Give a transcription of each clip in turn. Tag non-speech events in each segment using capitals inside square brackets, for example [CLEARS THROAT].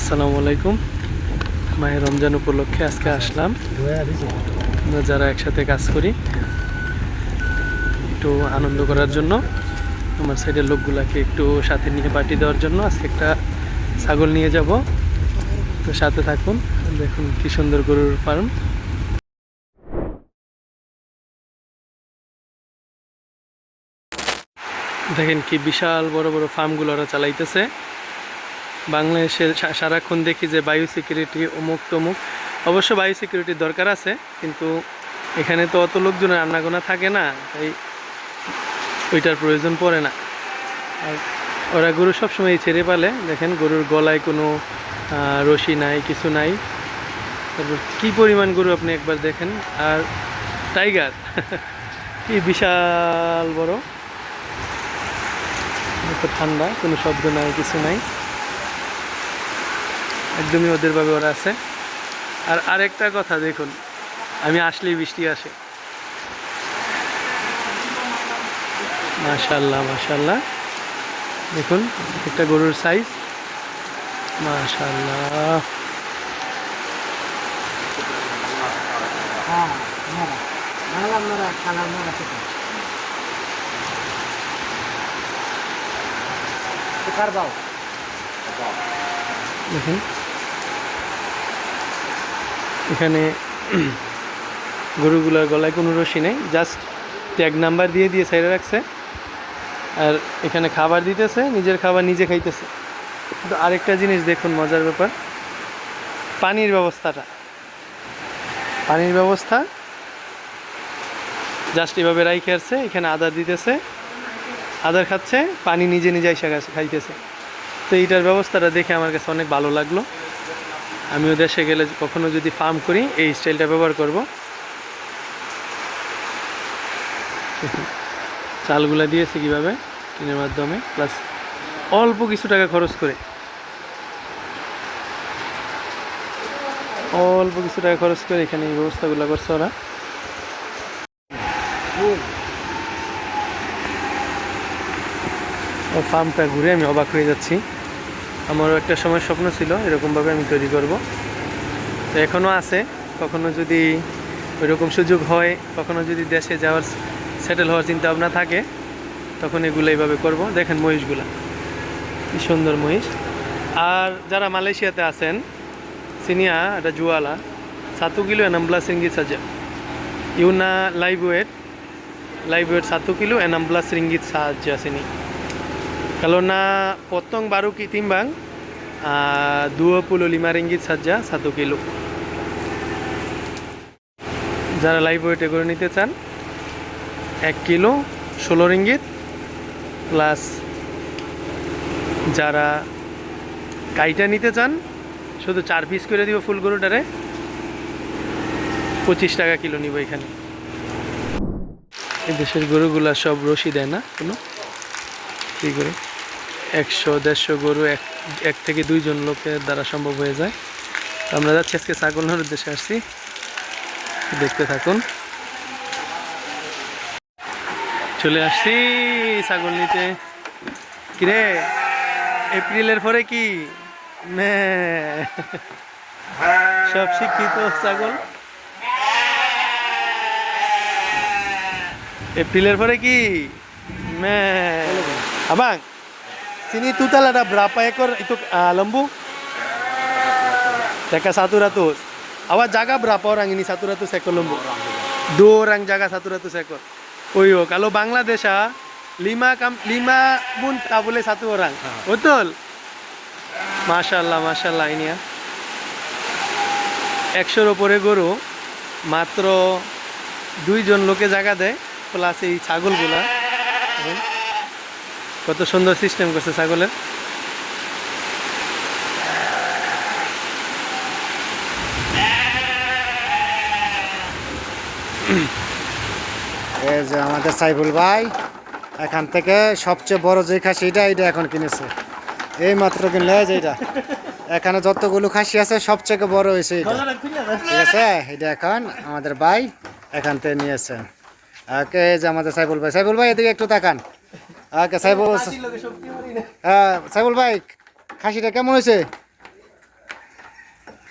আসসালামু আলাইকুম। মাহে রমজান উপলক্ষে আজকে আসলাম। আমরা যারা একসাথে কাজ করি, একটু আনন্দ করার জন্য, আমার সাইডের লোকগুলাকে একটু সাথে নিয়ে পার্টি দেওয়ার জন্য আজকে একটা ছাগল নিয়ে যাব। তো সাথে থাকুন, দেখুন কি সুন্দর গরুর ফার্ম। দেখেন কি বিশাল বড় বড় ফার্মগুলো ওরা চালাইতেছে। বাংলাদেশে সা- সারাক্ষণ দেখি যে বায়ু সিকিউরিটি অমুক তমুক। অবশ্য বায়ু সিকিউরিটির দরকার আছে, কিন্তু এখানে তো অত লোকজনের আন্নাগোনা থাকে না, তাই ওইটার প্রয়োজন পড়ে না। আর ওরা গরু সবসময় ছেড়ে পালে। দেখেন, গরুর গলায় কোনো রশি নাই, কিছু নাই। তারপর কী পরিমাণ গরু আপনি একবার দেখেন? আর টাইগার, [LAUGHS] কি বিশাল বড়। ঠান্ডা, কোনো শব্দ নাই, কিছু নাই। একদমই ওদের ভাবে ওরা আছে। আর আরেকটা কথা দেখুন, আমি আসলেই বৃষ্টি আসে। মাশাল্লাহ মাশাল্লাহ দেখুন, একটা গরুর সাইজ মাশাল্লাহ দেখুন। এখানে গরুগুলার গলায় কোনো রশি নেই জাস্ট ট্যাগ নাম্বার দিয়ে দিয়ে সাইডে রাখছে। আর এখানে খাবার দিতেছে, নিজের খাবার নিজে খাইতেছে। কিন্তু আরেকটা জিনিস দেখুন, মজার ব্যাপার। পানির ব্যবস্থাটা। পানির ব্যবস্থা। জাস্ট এভাবে রাইখে আসছে, এখানে আদার দিতেছে। আদার খাচ্ছে, পানি নিজে নিজে এসে খাইতেছে। তো এইটার ব্যবস্থাটা দেখে আমার কাছে অনেক ভালো লাগল। আমিও দেশে গেলে কখনো যদি ফার্ম করি, এই স্টাইলটা ব্যবহার করব। চালগুলা দিয়েছে কীভাবে? টিনের মাধ্যমে প্লাস অল্প কিছু টাকা খরচ করে। অল্প কিছু টাকা খরচ করে এখানে এই ব্যবস্থাগুলো করছে ওরা। ফার্মটা ঘুরে আমি অবাক হয়ে যাচ্ছি। আমারও একটা সময় স্বপ্ন ছিল, এরকমভাবে আমি তৈরি করব। তো এখনও আছে, কখনো যদি ওইরকম সুযোগ হয়, কখনো যদি দেশে যাওয়ার সেটেল হওয়ার চিন্তা ভাবনা থাকে, তখন এগুলো এইভাবে করব। দেখেন মহিষগুলা, কি সুন্দর মহিষ। আর যারা মালয়েশিয়াতে আছেন, সিনিয়া, এটা জুয়ালা satu kilo 16 ringgit saja Yuna live weight live weight 1 kilo 16 ringgit saja sini kalau na potong baru ki timbang uh, 25 ringgit saja 1 kilo যারা লাইভ ওয়েটে করে নিতে চান এক কিলো ষোলো রিঙ্গিত প্লাস যারা কাইটা নিতে চান শুধু চার পিস করে দিব ফুল গরুটারে পঁচিশ টাকা কিলো নিব এখানে। এই দেশের গরুগুলা সব রশি দেয় না কোনো? কী করে? একশো, দেড়শো গরু এক এক থেকে দুইজন লোকের দ্বারা সম্ভব হয়ে যায়। তো আমরা যাচ্ছি, আজকে ছাগল নেওয়ার উদ্দেশ্যে আসছি। দেখতে থাকুন। চলে আসছি ছাগল নিতে। কিরে, এপ্রিলের পরে কি? সব শিক্ষিত ছাগল। এপ্রিলের পরে কি? abang sini total ada berapa ekor itu ah, lembu satu ratus awak jaga berapa orang ini satu ratus ekor lembu dua orang jaga satu ratus ekor oh iya kalau Bangladesh ah, lima kam lima pun tak boleh satu orang betul Masya Allah Masya Allah ini ya একশোর ওপরে গরু মাত্র দুইজন লোকে জায়গা দেয় plus এই ছাগলগুলা দেখুন, কত সুন্দর সিস্টেম করছে ছাগলের। এই যে আমাদের সাইফুল ভাই এখান থেকে সবচেয়ে বড় যে খাসি এটা এটা এখন কিনেছে। এই মাত্র কিনলে যে এটা এখানে যতগুলো খাসি আছে সবচেয়ে বড় হয়েছে এটা ঠিক আছে? এটা এখন আমাদের ভাই এখান থেকে নিয়েছে ওকে এই যে আমাদের সাইফুল ভাই। সাইফুল ভাই এদিকে একটু তাকান। ওকে সাইফুল হ্যাঁ সাইফুল ভাই খাসিটা কেমন হয়েছে?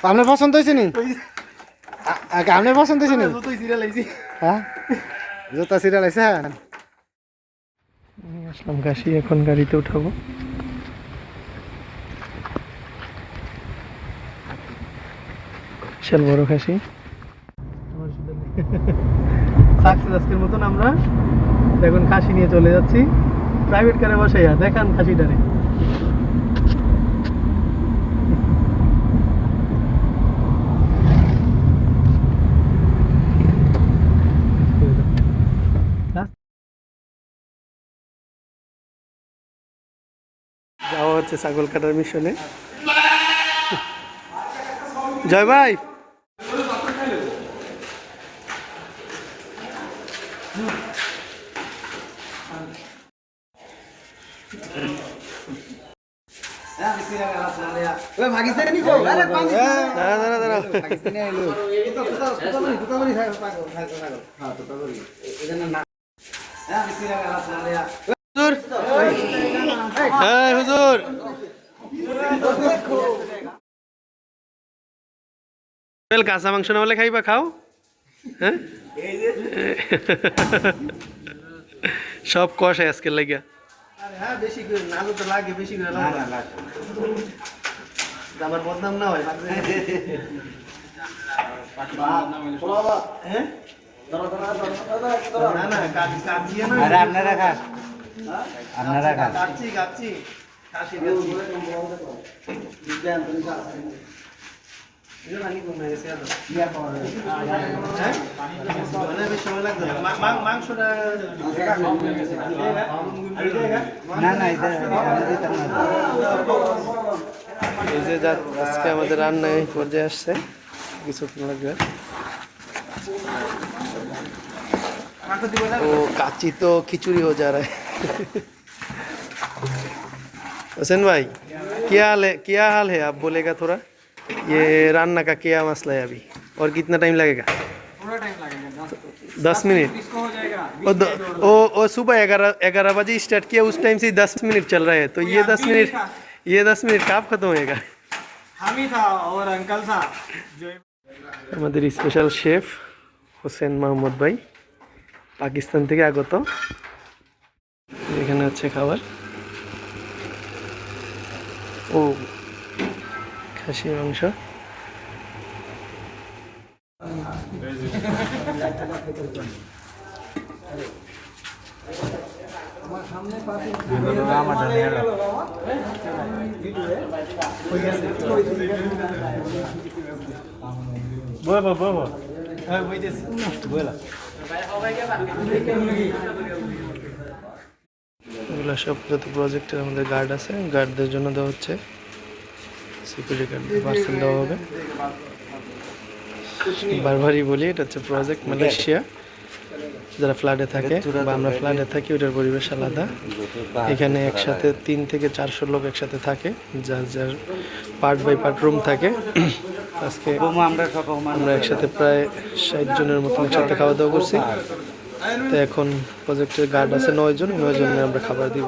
আপনার পছন্দ হয়েছে নি? আপনার পছন্দ হয়েছে নি? যতই সিরিয়াল আইছি হ্যাঁ? জুতা সিরিয়াল আছে হ্যাঁ। আসলাম কাশি এখন গাড়িতে উঠাবো। বিশাল বড় খাসি সাকসেস আজকের মতন আমরা। এখন খাসি নিয়ে চলে যাচ্ছি। প্রাইভেট কারে বসাইয়া দেখান খাসিটারে যাওয়া হচ্ছে ছাগল কাটার মিশনে। জয় ভাই। হুজুর। কাঁচা মাংস না হলে খাইবা খাও। হ্যাঁ? সব কষাই আজকে লাগিয়া। হ্যাঁ বেশি করে না তো লাগে বেশি করে আমার বদনাম না হয় হ্যাঁ? না না কাজিয়ে না আরে আপনারা খান। আপনারা খান। কাচ্ছি কাচ্ছি কাশি কাচ্ছি মাংসটা না না এটা এই যে যা আজকে আমাদের রান্না এই পর্যায়ে আসছে কিছুক্ষণ লাগবে ओ काची तो खिचड़ी हो जा रहा है हसन भाई क्या हाल है क्या हाल है आप बोलेगा थोड़ा ये रान्ना का क्या मसला है अभी और कितना टाइम लगेगा दस मिनट ओ द- ओ ओ सुबह ग्यारह ग्यारह बजे स्टार्ट किया उस टाइम से दस मिनट चल रहा है तो ये दस मिनट ये दस मिनट कब खत्म होएगा हम ही था और अंकल था जो আমাদের স্পেশাল শেফ হোসেন মাহমুদ ভাই পাকিস্তান থেকে আগত এখানে হচ্ছে খাবার ও খাসি মাংস এগুলো সব যত প্রজেক্টের আমাদের গার্ড আছে গার্ডদের জন্য দেওয়া হচ্ছে। সিকিউরিটি গার্ড পার্সেল দেওয়া হবে। বারবারই বলি, এটা হচ্ছে প্রজেক্ট মালয়েশিয়া যারা ফ্ল্যাটে থাকে বা আমরা ফ্ল্যাটে থাকি ওটার পরিবেশ আলাদা। এখানে একসাথে তিন থেকে চারশো লোক একসাথে থাকে যার যার পার্ট বাই পার্ট রুম থাকে। [CLEARS THROAT] আজকে আমরা একসাথে প্রায় ষাট জনের মতন একসাথে খাওয়া দাওয়া করছি। তো এখন প্রজেক্টের গার্ড আছে নয় জন নয় জনের আমরা খাবার দিব।